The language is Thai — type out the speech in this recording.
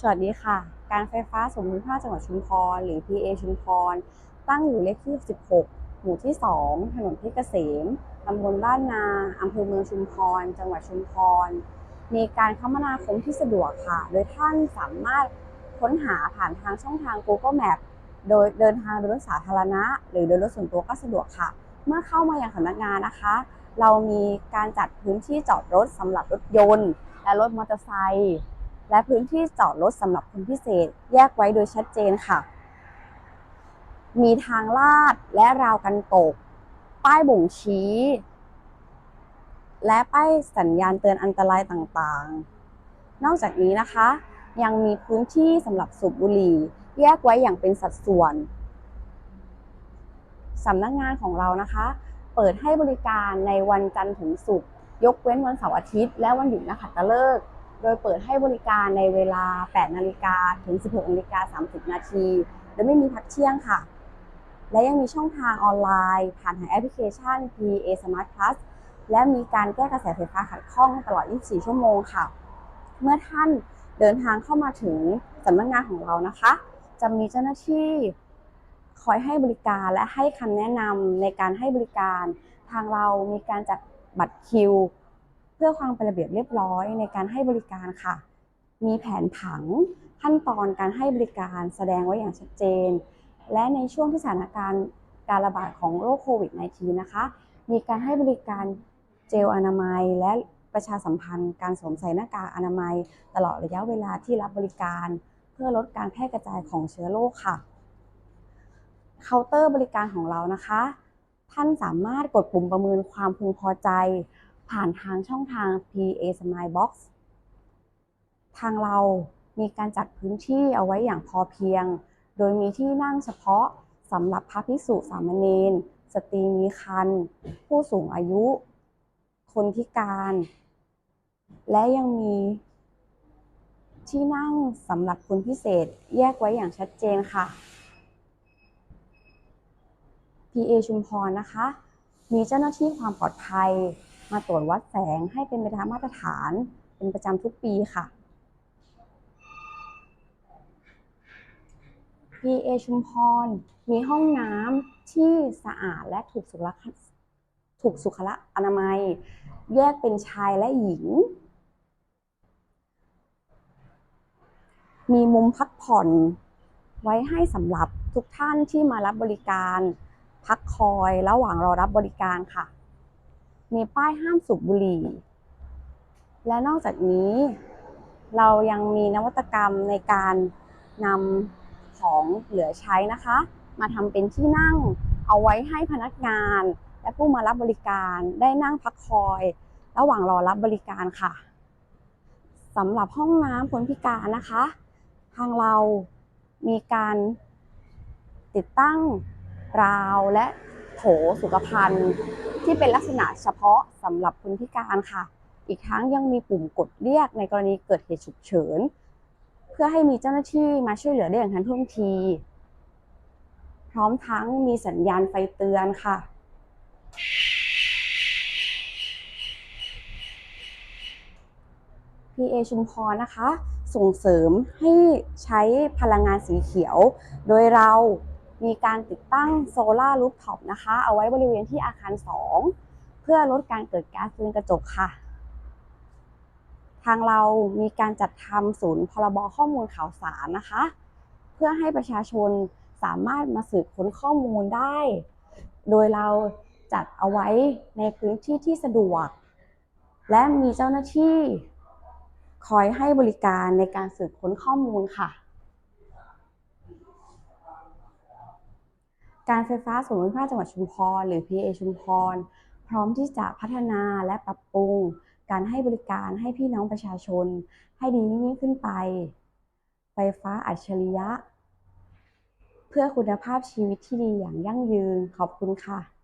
สวัสดีค่ะ การไฟฟ้าส่วนภูมิภาคจังหวัดชุมพร หรือ PA ชุมพร ตั้งอยู่เลขที่ 16 หมู่ที่ 2 ถนนเพชรเกษม ตำบลบ้านนา อำเภอเมืองชุมพร จังหวัดชุมพร มีการคมนาคมที่สะดวกค่ะ โดยท่านสามารถค้นหาผ่านทางช่องทาง Google Map โดยเดินทางโดยรถสาธารณะ หรือโดยรถส่วนตัวก็สะดวกค่ะ เมื่อเข้ามาอยังสำนักงานนะคะ เรามีการจัดพื้นที่จอดรถสำหรับรถยนต์ และรถมอเตอร์ไซค์และพื้นที่จอดรถสำหรับคนพิเศษ แยกไว้โดยชัดเจนค่ะ มีทางลาดและราวกันตก ป้ายบ่งชี้ และป้ายสัญญาณเตือนอันตรายต่างๆ นอกจากนี้นะคะ ยังมีพื้นที่สำหรับสูบบุหรี่ แยกไว้อย่างเป็นสัดส่วน สำนักงานของเรานะคะ เปิดให้บริการในวันจันทร์ถึงศุกร์ยกเว้นวันเสาร์อาทิตย์ และวันหยุดนักขัตฤกษ์โดยเปิดให้บริการในเวลา 8 นาฬิกาถึง 16 นาฬิกา 30 นาทีโดยไม่มีพักเที่ยงค่ะ และยังมีช่องทางออนไลน์ ผ่านทางแอปพลิเคชัน PA Smart Plus และมีการแก้กระแสไฟฟ้าขัดข้องตลอด 24 ชั่วโมงค่ะ เมื่อท่านเดินทางเข้ามาถึงสำนักงานของเรานะคะ จะมีเจ้าหน้าที่ คอยให้บริการและให้คำแนะนำในการให้บริการ ทางเรามีการจัดบัตรคิว เพื่อความเป็นระเบียบเรียบร้อยในการให้บริการค่ะ มีแผนผังขั้นตอนการให้บริการแสดงไว้อย่างชัดเจน และในช่วงที่สถานการณ์การระบาดของโรคโควิด -19 นะคะ มีการให้บริการเจลอนามัย และประชาสัมพันธ์การสวมใส่หน้ากากอนามัย ตลอดระยะเวลาที่รับบริการ เพื่อลดการแพร่กระจายของเชื้อโรคค่ะ เคาน์เตอร์บริการของเรานะคะ ท่านสามารถกดปุ่มประเมินความพึงพอใจ ผ่านทางช่องทาง PA Smile Box ทางเรามีการจัดพื้นที่เอาไว้อย่างพอเพียง โดยมีที่นั่งเฉพาะสำหรับพระภิกษุสามเณรสตรีมีครรภ์ผู้สูงอายุ คนพิการ และยังมีที่นั่งสำหรับคนพิเศษแยกไว้อย่างชัดเจนค่ะ PA ชุมพรนะคะ มีเจ้าหน้าที่ความปลอดภัย มาตรวจวัดแสงให้เป็นไปตามมาตรฐาน เป็นประจำทุกปีค่ะ PA ชุมพร มีห้องน้ำที่สะอาดและถูกสุขลักษณะถูกสุขลักษณะอนามัย แยกเป็นชายและหญิง มีมุมพักผ่อนไว้ให้สำหรับทุกท่านที่มารับบริการ พักคอยระหว่างรอรับบริการค่ะ มีป้ายห้ามสูบบุหรี่ และนอกจากนี้ เรายังมีนวัตกรรมในการนำของเหลือใช้นะคะ มาทำเป็นที่นั่งเอาไว้ให้พนักงาน และผู้มารับบริการได้นั่งพักคอย ระหว่างรอรับบริการค่ะสำหรับห้องน้ำคนพิการนะคะ ทางเรามีการติดตั้ง ราวและโถสุขภัณฑ์ ที่เป็นลักษณะเฉพาะสำหรับคนพิการค่ะ อีกทั้งยังมีปุ่มกดเรียกในกรณีเกิดเหตุฉุกเฉิน เพื่อให้มีเจ้าหน้าที่มาช่วยเหลือได้อย่างทันท่วงที พร้อมทั้งมีสัญญาณไฟเตือนค่ะ PA ชุมพรนะคะ ส่งเสริมให้ใช้พลังงานสีเขียว โดยเรา มีการติดตั้งโซลารูฟท็อปนะคะ เอาไว้บริเวณที่อาคาร 2 เพื่อลดการเกิดก๊าซเรือนกระจกค่ะ ทางเรามีการจัดทำศูนย์พรบข้อมูลข่าวสารนะคะ เพื่อให้ประชาชนสามารถมาสืบค้นข้อมูลได้ โดยเราจัดเอาไว้ในพื้นที่ที่สะดวก และมีเจ้าหน้าที่คอยให้บริการในการสืบค้นข้อมูลค่ะ การไฟฟ้าส่วนภูมิภาคจังหวัดชุมพร หรือ PA ชุมพร พร้อมที่จะพัฒนาและปรับปรุง การให้บริการให้พี่น้องประชาชน ให้ดียิ่งขึ้นไป ไฟฟ้าอัจฉริยะ เพื่อคุณภาพชีวิตที่ดีอย่างยั่งยืนขอบคุณค่ะ